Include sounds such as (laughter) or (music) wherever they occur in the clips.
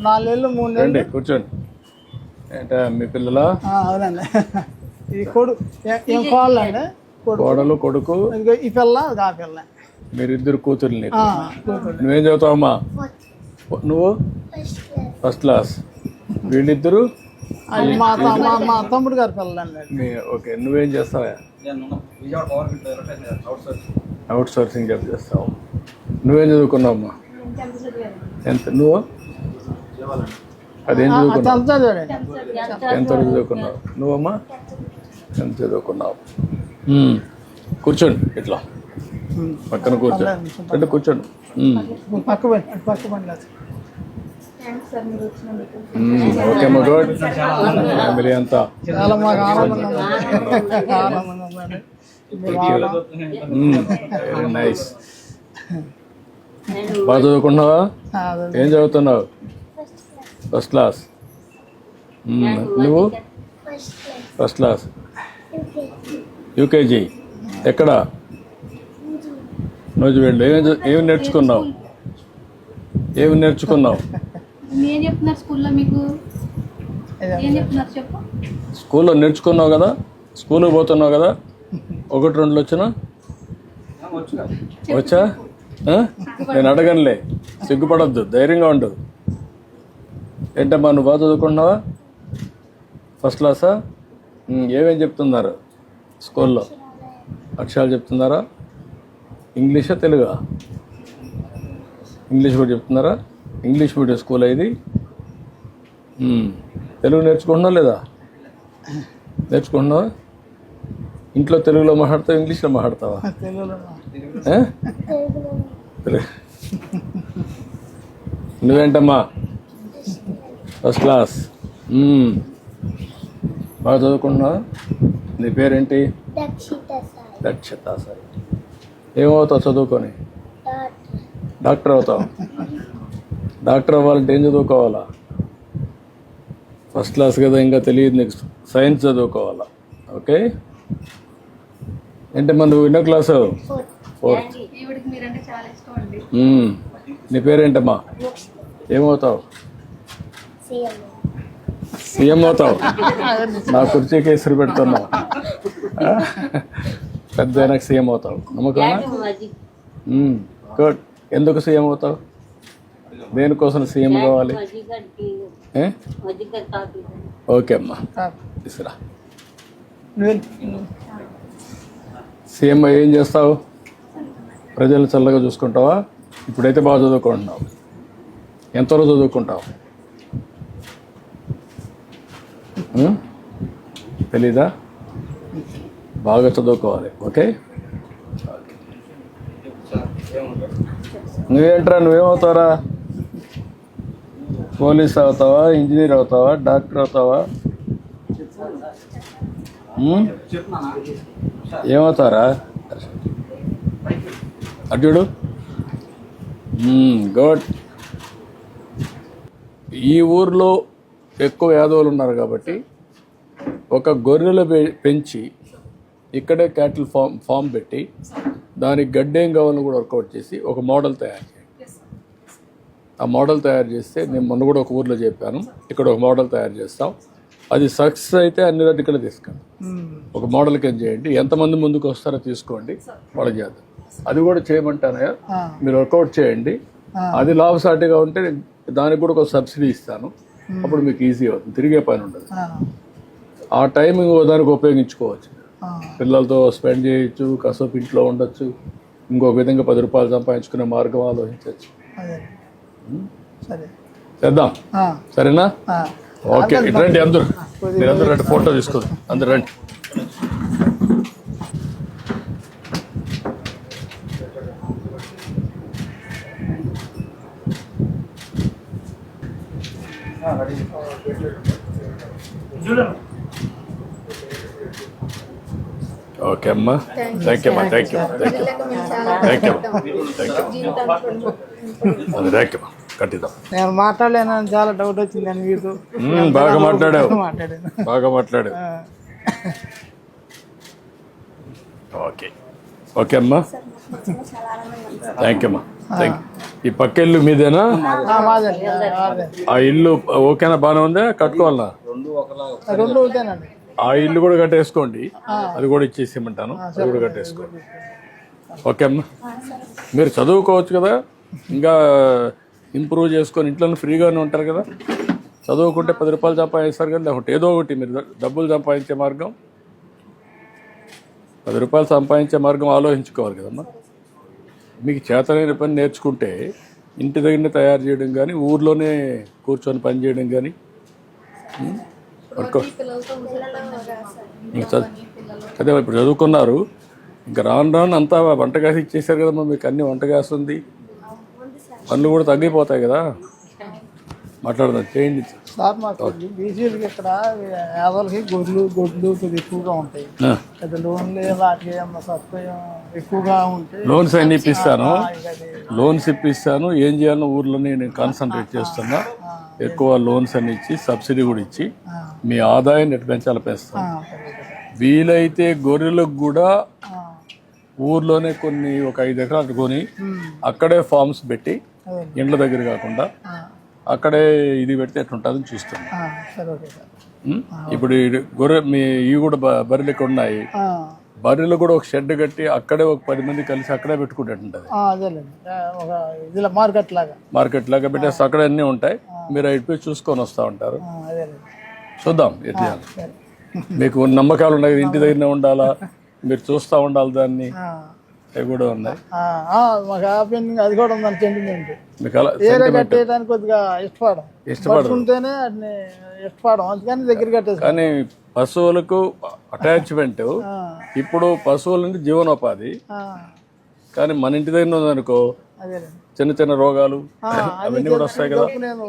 నాలుగేళ్ళు మూడు నెలలు రండి కూర్చోండి. ఏంటా మీ పిల్లల? అవునండి. ఈ కొడు ఏ- కోళ్ళండి? కొడు కోడలు కొడుకు? ఈ పిల్ల ఆ పిల్ల. మీరిద్దరు నీకు కూతురు నువ్వేం చదువుతావమ్మా? నువ్వు? ఫస్ట్ క్లాస్ వీళ్ళిద్దరు? మా త- మా మా తమ్ముడు గారి పిల్లండి. మీ ఓకే నువ్వేం చేస్తావా? అవుట్ సోర్సింగ్ జాబ్ చేస్తావు? నువ్వేం చదువుకున్నావమ్మా? ఎంత నువ్వు? అదేం చదువుకున్నావు? ఎంత వరకు చదువుకున్నావు? నువ్వమ్మా? ఎంత చదువుకున్నావు. కూర్చోండి ఇట్లా. పక్కన కూర్చోండి. అంటే కూర్చోండి. ఓకే అమ్మా గుడ్. ఫ్యామిలీ అంతా. చాలా మాకు ఆనందంగా నైస్ బాగా చదువుకున్నావా. ఏం చదువుతున్నావు? ఫస్ట్ క్లాస్ మ్మ్. నువ్వు? ఫస్ట్ క్లాస్ యూకేజీ ఎక్కడ? రోజు వెళ్ళు ఏం చ- ఏమి నేర్చుకున్నావు? ఏమి నేర్చుకున్నావు? స్కూల్లో మీకు? ఇదే. ఏం చెప్తున్నారు చెప్పు. స్కూల్లో నేర్చుకున్నావు కదా? స్కూల్కి పోతున్నావు కదా? ఒకటి రెండు వచ్చినా? వచ్చా? నేను అడగనులే. సిగ్గుపడద్దు. ధైర్యంగా ఉండదు ఏంటమ్మా నువ్వు బాగా చదువుకుంటున్నావా? ఫస్ట్ క్లాసా ఏమేం చెప్తున్నారు స్కూల్లో? అక్షరాలు చెప్తున్నారా? ఇంగ్లీషా తెలుగా ఇంగ్లీష్ కూడా చెప్తున్నారా? ఇంగ్లీష్ మీడియం స్కూల్ ఇది తెలుగు నేర్చుకుంటున్నావు లేదా? నేర్చుకుంటున్నావా? ఇంట్లో తెలుగులో మాట్లాడతావా ఇంగ్లీష్లో మాట్లాడతావా. నువ్వేంటమ్మా? ఫస్ట్ క్లాస్ మ్మ్. బాగా చదువుకుంటున్నావా నీ పేరేంటి? దక్షత సార్ ఏమవుతావు చదువుకొని? డాక్టర్. అవుతావు. డాక్టర్ అవ్వాలంటే ఏం చదువుకోవాలా? ఫస్ట్ క్లాస్ కదా ఇంకా తెలియదు నీకు. సైన్స్ చదువుకోవాలా? ఓకే? ఏంటమ్మా నువ్వు ఎన్నో క్లాసు ఫోర్త్. నీ పేరేంటమ్మా? ఏమవుతావు? సీఎం అవుతావు. నా కుర్చీకి ఎసురు పెడుతున్నావు? పెద్ద సీఎం అవుతావు. నమ్మకమా? గుడ్. ఎందుకు సీఎం అవుతావు? దేనికోసం సీఎం కావాలి? ఏ? ఓకే అమ్మా. తీసురా నువ్వు. సీఎం ఏం చేస్తావు? ప్రజలు చల్లగా చూసుకుంటావా? ఇప్పుడైతే బాగా చదువుకుంటున్నావు. ఎంతవరకు చదువుకుంటావు? తెలీదా? బాగా చదువుకోవాలి ఓకే? నువ్వేంట్రా నువ్వేమవుతావురా? పోలీస్ అవుతావా ఇంజనీర్ అవుతావా డాక్టర్ అవుతావా? ఏమవుతారా అడ్డు గుడ్. ఈ ఊర్లో ఎక్కువ యాదవులు ఉన్నారు కాబట్టి ఒక గొర్రెలు పెంచి ఇక్కడే క్యాటిల్ ఫామ్ ఫామ్ పెట్టి దానికి గడ్డేం కావాలని కూడా వర్కౌట్ చేసి ఒక మోడల్ తయారు చేయండి. ఆ మోడల్ తయారు చేస్తే నేను మొన్న కూడా ఒక ఊర్లో చెప్పాను ఇక్కడ ఒక మోడల్ తయారు చేస్తాం. అది సక్సెస్ అయితే అన్ని దగ్గర తీసుకెళ్ళి ఒక మోడల్ కింద చేయండి ఎంతమంది ముందుకు వస్తారో తీసుకోండి వాళ్ళు చేద్దాం అది కూడా చేయమంటానయ్యా? మీరు వర్కౌట్ చేయండి. అది లాభసాటిగా ఉంటే దానికి కూడా ఒక సబ్సిడీ ఇస్తాను. అప్పుడు మీకు ఈజీ అవుతుంది. తిరిగే పని ఉండదు. ఆ. టైమింగ్ దానికి ఉపయోగించుకోవచ్చు. పిల్లలతో స్పెండ్ చేయొచ్చు కాసేపు ఇంట్లో ఉండొచ్చు ఇంకొక విధంగా పది రూపాయలు సంపాదించుకునే మార్గం ఆలోచించవచ్చు. సరే. చేద్దాం. సరేనా. ఓకే రండి అందరూ. మీరు అందరూ రండి ఫోటో తీసుకోండి. అందరూ రండి. ఓకే అమ్మా. థ్యాంక్ యూ అమ్మా thank you thank you thank you thank you అది థ్యాంక్ యూ కట్టిద్దాం నేను మాట్లాడలేనని చాలా డౌట్ వచ్చిందండి మీకు. మ్మ్, బాగా మాట్లాడావు. మాట్లాడాను. బాగా మాట్లాడు ఆ, ఓకే ఓకే అమ్మా. థ్యాంక్ యూ అమ్మా. థ్యాంక్ యూ ఈ పక్క ఇల్లు మీదేనా? ఆ, ఇల్లు ఓకేనా? బాగానే ఉందా? కట్టుకోవాలనా? ఆ ఇల్లు కూడా కట్టేసుకోండి. అది కూడా ఇచ్చేసేయమంటాను. అది కూడా కట్టేసుకోండి ఓకే అమ్మా. మీరు చదువుకోవచ్చు కదా. ఇంకా ఇంప్రూవ్ చేసుకొని ఇంట్లో ఫ్రీగానే ఉంటారు కదా. చదువుకుంటే పది రూపాయలు సంపాదిస్తారు కదా. లేకుంటే ఏదో ఒకటి మీరు డబ్బులు సంపాదించే మార్గం. పది రూపాయలు సంపాదించే మార్గం ఆలోచించుకోవాలి కదమ్మా. మీకు చేతనైన పని నేర్చుకుంటే ఇంటి దగ్గరనే తయారు చేయడం కానీ ఊర్లోనే కూర్చొని పని చేయడం కానీ వర్క్ ఇంకా అదే ఇప్పుడు చదువుకున్నారు. ఇంకా రాను రాను అంతా వంట ఇచ్చేసారు కదమ్మా మీకు అన్ని వంట ఉంది. పనులు కూడా తగ్గిపోతాయి కదా. మాట్లాడదాం చేయండి. సార్ మాకు బీసీలకి ఇక్కడ యాదలకి గొడ్లు గొడ్లు ఎక్కువగా ఉంటాయి. పెద్ద లోన్లు వాటికి ఎక్కువగా ఉంటే లోన్స్ అన్ని ఇప్పిస్తాను. లోన్స్ ఇప్పిస్తాను. ఏం చేయాలో ఊర్లోనే నేను కాన్సన్ట్రేట్ చేస్తున్నా. ఎక్కువ లోన్స్ అన్ని ఇచ్చి సబ్సిడీ కూడా ఇచ్చి మీ ఆదాయాన్ని ఎటు పెంచాలి పెంచుతాను. వీలైతే గొర్రెలకు కూడా ఊర్లోనే కొన్ని ఒక ఐదు ఎకరాలు కొని అక్కడే ఫార్మ్స్ పెట్టి ఇండ్ల దగ్గర కాకుండా అక్కడే ఇది పెడితే ఎట్లుంటుందని చూస్తాను ఆ, సరే ఓకే సార్. ఉం? ఇప్పుడు గొర్రె మీ ఇవి కూడా బర్రెలు ఇక్కడ ఉన్నాయి? బర్రెలు కూడా ఒక షెడ్ కట్టి అక్కడే ఒక పది మంది కలిసి అక్కడే పెట్టుకుంటుంటది. మార్కెట్ లాగా. మార్కెట్ లాగా పెట్టేసి అక్కడ అన్నీ ఉంటాయి. మీరు అయిపోయి చూసుకొని వస్తూ ఉంటారు. చూద్దాం ఎట్లా మీకు నమ్మకాలు ఉన్నాయి ఇంటి దగ్గరనే ఉండాలా? మీరు చూస్తూ ఉండాలి దాన్ని. అవి కూడా ఉన్నాయి. ఆ, ఆ, మాకు ఆ పెయింటింగ్ అది కూడా ఉందని సెంటిమెంట్ ఏరే కట్టేయడానికి కొద్దిగా ఇష్టపడం ఇష్టపడరు. పట్టుకుంటేనే అన్ని ఇష్టపడం అందుకని దగ్గర కట్టేసి కానీ పశువులకు అటాచ్మెంట్ ఇప్పుడు పశువుల నుండి జీవనోపాధి. కానీ మన ఇంటి దగ్గర ఉందనుకో చిన్న చిన్న రోగాలు (laughs) అవన్నీ కూడా వస్తాయి కదా. నేను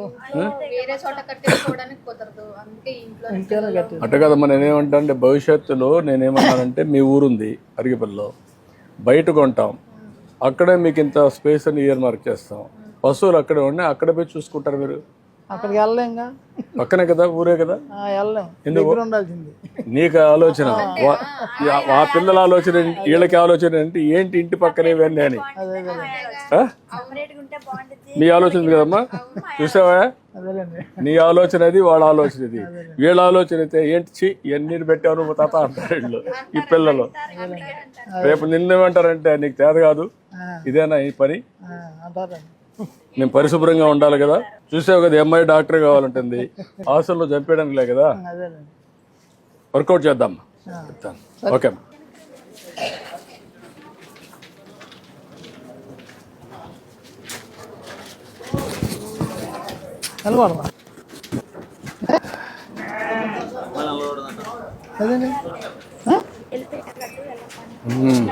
వేరే చోట కట్టేసుకోవడానికి కుదరదు. అందుకే ఇంట్లో ఇంకేనా కట్టేసి అట్ట కదమ్మా నేనేమంటా అంటే భవిష్యత్తులో నేనేమన్నానంటే మీ ఊరుంది అరిగిపల్లిలో. బయట కొంటాం అక్కడే మీకు ఇంత స్పేస్ అని ఇయర్ మార్క్ చేస్తాం. పశువులు అక్కడే ఉన్నాయి అక్కడే పోయి చూసుకుంటారు మీరు. అక్కడికి వెళ్ళలేంగా పక్కనే కదా ఊరే కదా? ఉండాల్సింది. నీకు ఆలోచన. వా- ఆ- పిల్లల ఆలోచన? వీళ్ళకి ఆలోచన ఏంటి? ఏంటి ఇంటి పక్కనే ఇవన్నీ అని? మీ ఆలోచన ఉంది కదమ్మా? చూసావా? నీ ఆలోచన అది వాళ్ళ ఆలోచన ఇది వీళ్ళ ఆలోచన అయితే ఏంటి చి ఎన్ని పెట్టావు నువ్వు తాత? అంటారు వీళ్ళు ఈ పిల్లలు. రేపు నిన్నేమంటారంటే నీకు తేద కాదు ఇదేనా ఈ పని? మేము పరిశుభ్రంగా ఉండాలి కదా చూసావు కదా అమ్మాయి డాక్టర్ కావాలంటుంది హాస్టల్లో చంపేయడానికి లే కదా. వర్కౌట్ చేద్దాం. చెప్తాను. ఓకే అదేండి? ఉమ్.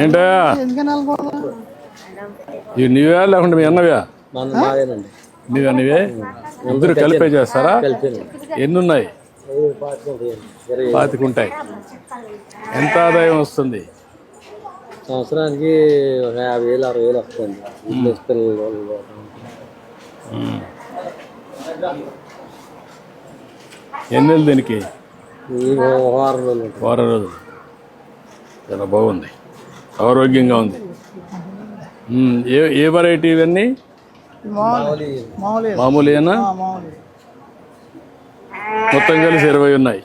ఏంటా ఎందుకని నిలబడదా ఇవి నీవే లేకుంటే మీ అన్నవే? మన మాదేనండి. నీవే నీవే ఇద్దరు కలిపే చేస్తారా? ఎన్ని ఉన్నాయి ఇరవై పాతిక ఉంటాయి ఎంత ఆదాయం వస్తుంది? సంవత్సరానికి ఒక యాభై వేలు అరవై వేలు వస్తుంది బిజినెస్ పిల్లలు వాళ్ళు పోతాం. ఎన్ని దీనికి? వారం రోజులు ఉంటుంది. వారం రోజులు. చాలా బాగుంది. ఆరోగ్యంగా ఉంది. ఏ ఏ వెరైటీ ఇవన్నీ? మామూలు. మామూలు. మామూలేనా? మామూలు. మొత్తం కలిసి ఇరవై ఉన్నాయి.